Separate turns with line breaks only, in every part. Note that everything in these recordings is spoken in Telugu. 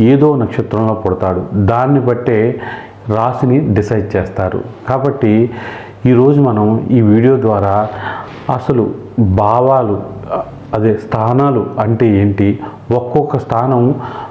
ఏదో నక్షత్రంలో పుడతాడు. దాన్ని బట్టే రాశిని డిసైడ్ చేస్తారు. కాబట్టి ఈరోజు మనం ఈ వీడియో ద్వారా అసలు భావాలు అదే స్థానాలు అంటే ఏంటి? ఒక్కొక్క స్థానం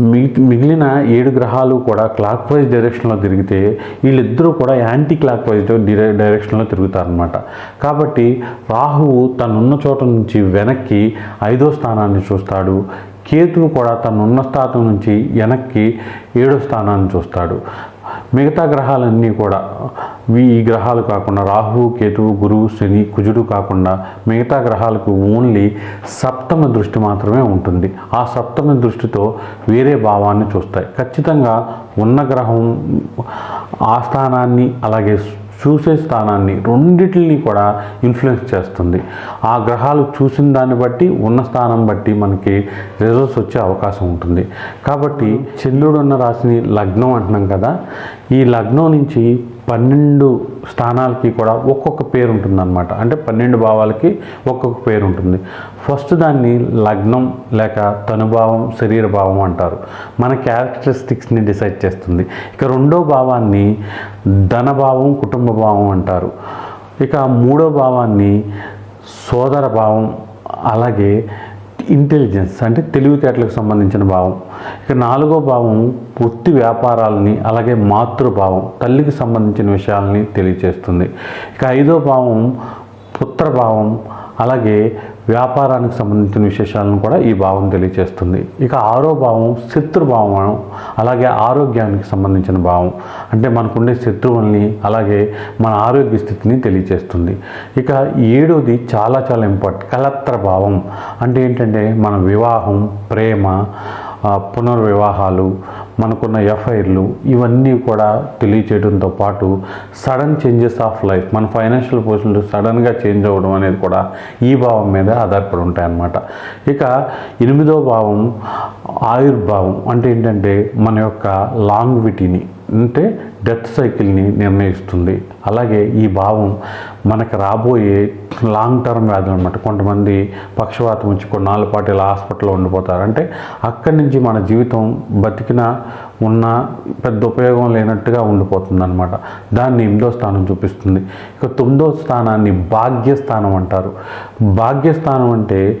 మిగిలిన ఏడు గ్రహాలు కూడా క్లాక్ వైజ్ డైరెక్షన్లో తిరిగితే వీళ్ళిద్దరూ కూడా యాంటీ క్లాక్ వైజ్ డైరెక్షన్లో తిరుగుతారనమాట కాబట్టి రాహువు తనున్న చోట నుంచి వెనక్కి ఐదో స్థానాన్ని చూస్తాడు. కేతువు కూడా తనున్న స్థానం నుంచి వెనక్కి ఏడో స్థానాన్ని చూస్తాడు. మిగతా గ్రహాలన్నీ కూడా ఈ గ్రహాలు కాకుండా రాహువు కేతువు గురువు శని కుజుడు కాకుండా మిగతా గ్రహాలకు ఓన్లీ సప్తమ దృష్టి మాత్రమే ఉంటుంది. ఆ సప్తమ దృష్టితో వేరే భావాన్ని చూస్తాయి. ఖచ్చితంగా ఉన్న గ్రహం ఆ స్థానాన్ని అలాగే చూసే స్థానాన్ని రెండింటిని కూడా ఇన్ఫ్లుయెన్స్ చేస్తుంది. ఆ గ్రహాలు చూసిన దాన్ని బట్టి ఉన్న స్థానం బట్టి మనకి రిజల్ట్స్ వచ్చే అవకాశం ఉంటుంది. కాబట్టి చంద్రుడు ఉన్న రాశిని లగ్నం అంటున్నాం కదా. ఈ లగ్నం నుంచి పన్నెండు స్థానాలకి కూడా ఒక్కొక్క పేరు ఉంటుందన్నమాట. అంటే పన్నెండు భావాలకి ఒక్కొక్క పేరు ఉంటుంది. ఫస్ట్ దాన్ని లగ్నం లేక తనుభావం శరీర భావం అంటారు. మన క్యారెక్టరిస్టిక్స్ని డిసైడ్ చేస్తుంది. ఇక రెండో భావాన్ని ధనభావం కుటుంబ భావం అంటారు. ఇక మూడో భావాన్ని సోదర భావం అలాగే ఇంటెలిజెన్స్ అంటే తెలివితేటలకు సంబంధించిన భావం. ఇక నాలుగో భావం వృత్తి వ్యాపారాలని అలాగే మాతృభావం తల్లికి సంబంధించిన విషయాలని తెలియచేస్తుంది. ఇక ఐదో భావం పుత్రభావం అలాగే వ్యాపారానికి సంబంధించిన విశేషాలను కూడా ఈ భావం తెలియజేస్తుంది ఇక ఆరో భావం శత్రుభావం అలాగే ఆరోగ్యానికి సంబంధించిన భావం. అంటే మనకుండే శత్రువుల్ని అలాగే మన ఆరోగ్య స్థితిని తెలియజేస్తుంది ఇక ఏడోది చాలా చాలా ఇంపార్టెంట్ కలత్ర భావం. అంటే ఏంటంటే మన వివాహం ప్రేమ పునర్వివాహాలు మనకున్న ఎఫ్ఐఆర్లు ఇవన్నీ కూడా తెలియచేయడంతో పాటు సడన్ చేంజెస్ ఆఫ్ లైఫ్ మన ఫైనాన్షియల్ పొజిషన్లు సడన్గా చేంజ్ అవ్వడం అనేది కూడా ఈ భావం మీద ఆధారపడి ఉంటాయన్నమాట. ఇక ఎనిమిదో భావం ఆయుర్భావం అంటే ఏంటంటే మన యొక్క లాంగ్విటీని. అంటే డెత్ సైకిల్ని నిర్ణయిస్తుంది. అలాగే ఈ భావం మనకు రాబోయే లాంగ్ టర్మ్ వ్యాధులు అనమాట కొంతమంది పక్షవాతం వచ్చి కొన్నాళ్ళ పాటు ఇలా హాస్పిటల్లో ఉండిపోతారు. అంటే అక్కడి నుంచి మన జీవితం బతికిన ఉన్న పెద్ద ఉపయోగం లేనట్టుగా ఉండిపోతుంది అనమాట దాన్ని ఎనిమిదో స్థానం చూపిస్తుంది. ఇక తొమ్మిదో స్థానాన్ని భాగ్యస్థానం అంటారు. భాగ్యస్థానం అంటే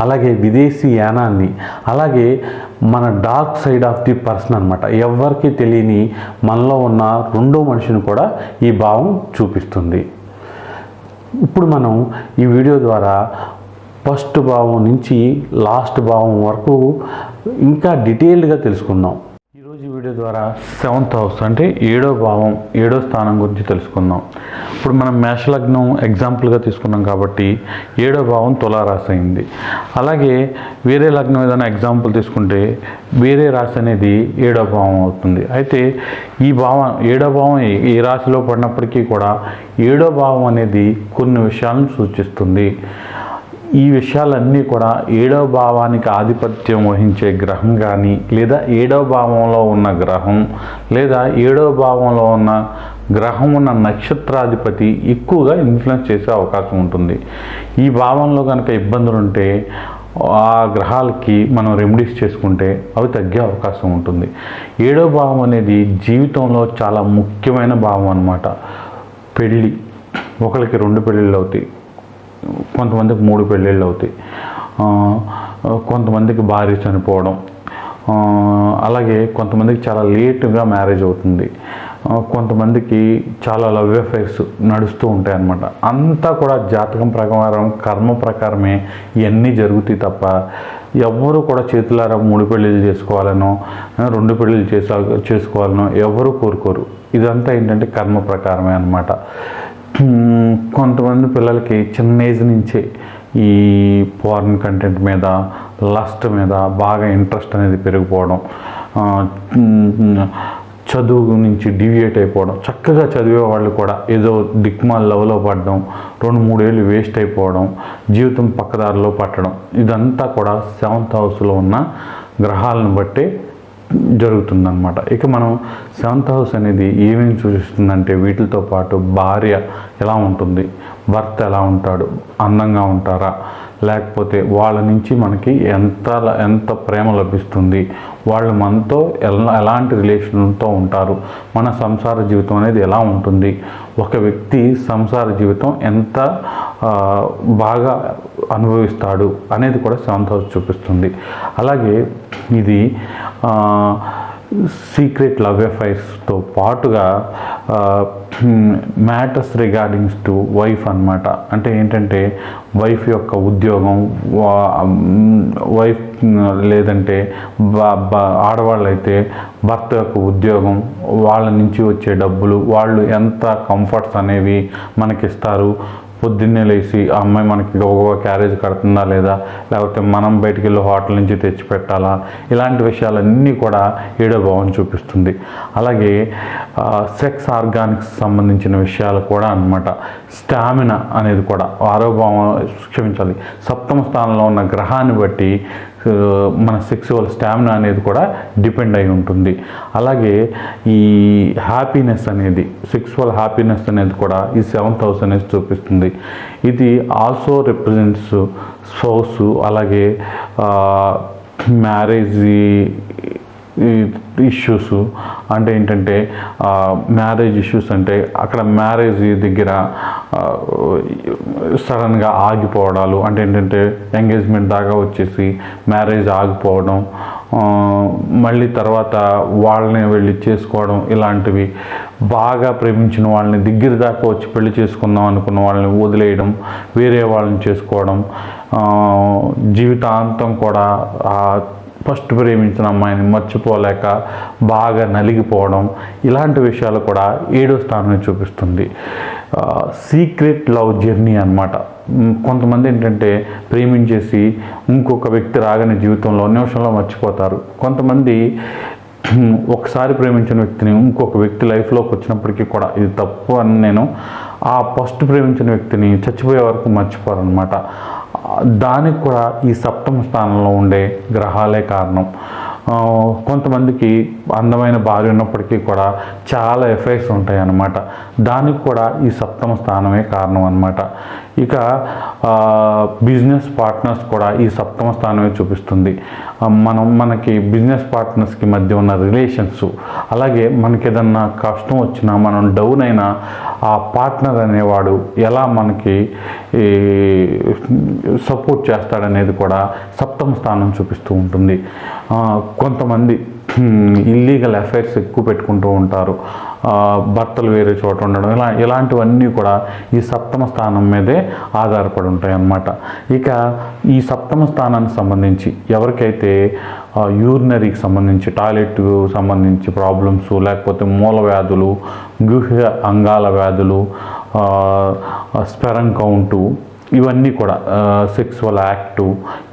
అలాగే విదేశీ యానాన్ని అలాగే మన dark side of the person అనమాట ఎవరికి తెలియని మనలో ఉన్న రెండో మనిషిని కూడా ఈ భావం చూపిస్తుంది. ఇప్పుడు మనం ఈ వీడియో ద్వారా ఫస్ట్ భావం నుంచి లాస్ట్ భావం వరకు ఇంకా డీటెయిల్డ్గా తెలుసుకుందాం. వీడియో ద్వారా సెవెంత్ హౌస్ అంటే ఏడో భావం ఏడో స్థానం గురించి తెలుసుకుందాం. ఇప్పుడు మనం మేషలగ్నం ఎగ్జాంపుల్గా తీసుకున్నాం కాబట్టి ఏడో భావం తులారాశి అయింది. అలాగే వేరే లగ్నం ఏదైనా ఎగ్జాంపుల్ తీసుకుంటే వేరే రాశి అనేది ఏడో భావం అవుతుంది. అయితే ఈ భావం ఏడో భావం ఏ- రాశిలో పడినప్పటికీ కూడా ఏడో భావం అనేది కొన్ని విషయాలను సూచిస్తుంది. ఈ విషయాలన్నీ కూడా ఏడవ భావానికి ఆధిపత్యం వహించే గ్రహం కానీ లేదా ఏడవ భావంలో ఉన్న గ్రహం లేదా ఏడవ భావంలో ఉన్న గ్రహం ఉన్న నక్షత్రాధిపతి ఎక్కువగా ఇన్ఫ్లుయెన్స్ చేసే అవకాశం ఉంటుంది. ఈ భావంలో కనుక ఇబ్బందులు ఉంటే ఆ గ్రహాలకి మనం రెమెడీస్ చేసుకుంటే అవి తగ్గే అవకాశం ఉంటుంది. ఏడో భావం అనేది జీవితంలో చాలా ముఖ్యమైన భావం అన్నమాట. పెళ్ళి ఒకరికి రెండు పెళ్ళిళ్ళు అవుతాయి. కొంతమందికి మూడు పెళ్ళిళ్ళు అవుతాయి. కొంతమందికి భార్య చనిపోవడం. అలాగే కొంతమందికి చాలా లేటుగా మ్యారేజ్ అవుతుంది. కొంతమందికి చాలా లవ్ అఫైర్స్ నడుస్తూ ఉంటాయి అన్నమాట. అంతా కూడా జాతకం ప్రకారం కర్మ ప్రకారమే ఇవన్నీ జరుగుతాయి తప్ప ఎవ్వరూ కూడా చేతులారా మూడు పెళ్ళిళ్ళు చేసుకోవాలనో రెండు పెళ్ళిళ్ళు చేసా చేసుకోవాలనో ఎవరు కోరుకోరు. ఇదంతా ఏంటంటే కర్మ ప్రకారమే అన్నమాట. కొంతమంది పిల్లలకి చిన్న ఏజ్ నుంచే ఈ పోర్న్ కంటెంట్ మీద లస్ట్ మీద బాగా ఇంట్రెస్ట్ అనేది పెరిగిపోవడం చదువు నుంచి డివియేట్ అయిపోవడం చక్కగా చదివే వాళ్ళు కూడా ఏదో దిక్మాల లెవెల్లో పడడం రెండు మూడేళ్ళు వేస్ట్ అయిపోవడం జీవితం పక్కదారిలో పట్టడం ఇదంతా కూడా సెవెంత్ హౌస్లో ఉన్న గ్రహాలను బట్టి జరుగుతుందన్నమాట. ఇక మనం సెవెంత్ హౌస్ అనేది ఏమేమి సూచిస్తుందంటే వీటితో పాటు భార్య ఎలా ఉంటుంది? భర్త ఎలా ఉంటాడు? అందంగా ఉంటారా? లేకపోతే వాళ్ళ నుంచి మనకి ఎంత ఎంత ప్రేమ లభిస్తుంది? వాళ్ళు మనతో ఎలా ఎలాంటి రిలేషన్తో ఉంటారు? మన సంసార జీవితం అనేది ఎలా ఉంటుంది? ఒక వ్యక్తి సంసార జీవితం ఎంత బాగా అనుభవిస్తాడు అనేది కూడా సెవెంత్ హౌస్ చూపిస్తుంది. అలాగే ఇది సీక్రెట్ లవ్ అఫైర్స్తో పాటుగా మ్యాటర్స్ రిగార్డింగ్స్ టు వైఫ్ అన్నమాట. అంటే ఏంటంటే వైఫ్ యొక్క ఉద్యోగం వైఫ్ లేదంటే ఆడవాళ్ళైతే భర్త యొక్క ఉద్యోగం వాళ్ళ నుంచి వచ్చే డబ్బులు వాళ్ళు ఎంత కంఫర్ట్స్ అనేవి మనకిస్తారు. పొద్దున్నే లేచి ఆ అమ్మాయి మనకి గబగబా క్యారేజ్ కడుతుందా లేదా? లేకపోతే మనం బయటికి వెళ్ళి హోటల్ నుంచి తెచ్చి పెట్టాలా? ఇలాంటి విషయాలన్నీ కూడా ఏడో భావం చూపిస్తుంది. అలాగే సెక్స్ ఆర్గానిక్స్ సంబంధించిన విషయాలు కూడా అన్నమాట. స్టామినా అనేది కూడా ఆరో భావం క్షమించాలి. సప్తమ స్థానంలో ఉన్న గ్రహాన్ని బట్టి మన సెక్సువల్ స్టామినా అనేది కూడా డిపెండ్ అయి ఉంటుంది. అలాగే ఈ హ్యాపీనెస్ అనేది సెక్సువల్ హ్యాపీనెస్ అనేది కూడా ఈ సెవెన్ హౌస్ అనేది చూపిస్తుంది. ఇది ఆల్సో రిప్రజెంట్స్ స్పౌస్ అలాగే మ్యారేజ్ ఇష్యూస్ అంటే ఏంటంటే మ్యారేజ్ ఇష్యూస్ అంటే అక్కడ మ్యారేజ్ దగ్గర సడన్గా ఆగిపోవడాలు అంటే ఏంటంటే ఎంగేజ్మెంట్ దాకా వచ్చేసి మ్యారేజ్ ఆగిపోవడం మళ్ళీ తర్వాత వాళ్ళని వెళ్ళి చేసుకోవడం ఇలాంటివి బాగా ప్రేమించిన వాళ్ళని దగ్గర దాకా వచ్చి పెళ్ళి చేసుకుందాం అనుకున్న వాళ్ళని వదిలేయడం వేరే వాళ్ళని చేసుకోవడం జీవితాంతం కూడా ఫస్ట్ ప్రేమించిన అమ్మాయిని మర్చిపోలేక బాగా నలిగిపోవడం ఇలాంటి విషయాలు కూడా ఏడో స్థానాన్ని చూపిస్తుంది. సీక్రెట్ లవ్ జర్నీ అనమాట కొంతమంది ఏంటంటే ప్రేమించేసి ఇంకొక వ్యక్తి రాగానే జీవితంలో నిమిషంలో మర్చిపోతారు. కొంతమంది ఒకసారి ప్రేమించిన వ్యక్తిని ఇంకొక వ్యక్తి లైఫ్లోకి వచ్చినప్పటికీ కూడా ఇది తప్పు అని నేను ఆ ఫస్ట్ ప్రేమించిన వ్యక్తిని చచ్చిపోయే వరకు మర్చిపోరు అనమాట దానికి కూడా ఈ సప్తమ స్థానంలో ఉండే గ్రహాలే కారణం. కొంతమందికి అందమైన భార్య ఉన్నప్పటికీ కూడా చాలా ఎఫెక్ట్స్ ఉంటాయి అన్నమాట దానికి కూడా ఈ సప్తమ స్థానమే కారణం అన్నమాట. ఇక బిజినెస్ పార్ట్నర్స్ కూడా ఈ సప్తమ స్థానమే చూపిస్తుంది. మనం మనకి బిజినెస్ పార్ట్నర్స్కి మధ్య ఉన్న రిలేషన్స్ అలాగే మనకి ఏదన్నా కష్టం వచ్చినా మనం డౌన్ అయినా ఆ పార్ట్నర్ అనేవాడు ఎలా మనకి సపోర్ట్ చేస్తాడనేది కూడా సప్తమ స్థానం చూపిస్తూ ఉంటుంది. కొంతమంది ఇల్లీగల్ అఫైర్స్ ఎక్కువ పెట్టుకుంటూ ఉంటారు. భర్తలు వేరే చోట ఉండడం ఇలా ఇలాంటివన్నీ కూడా ఈ సప్తమ స్థానం మీదే ఆధారపడి ఉంటాయి అన్నమాట ఇక ఈ సప్తమ స్థానానికి సంబంధించి ఎవరికైతే యూరినరీకి సంబంధించి టాయిలెట్కు సంబంధించి ప్రాబ్లమ్స్ లేకపోతే మూల వ్యాధులు గుహ్య అంగాల వ్యాధులు స్పెరం కౌంటు ఇవన్నీ కూడా సెక్సువల్ యాక్టు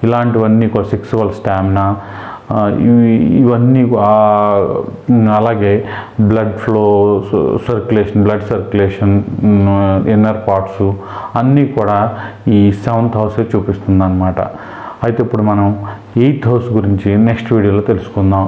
ఇలాంటివన్నీ కూడా సెక్సువల్ స్టామినా ఇవన్నీ అలాగే blood flow circulation blood circulation inner parts అన్నీ కూడా ఈ సెవెంత్ హౌసే చూపిస్తుంది అనమాట అయితే ఇప్పుడు మనం ఎయిత్ హౌస్ గురించి నెక్స్ట్ వీడియోలో తెలుసుకుందాం.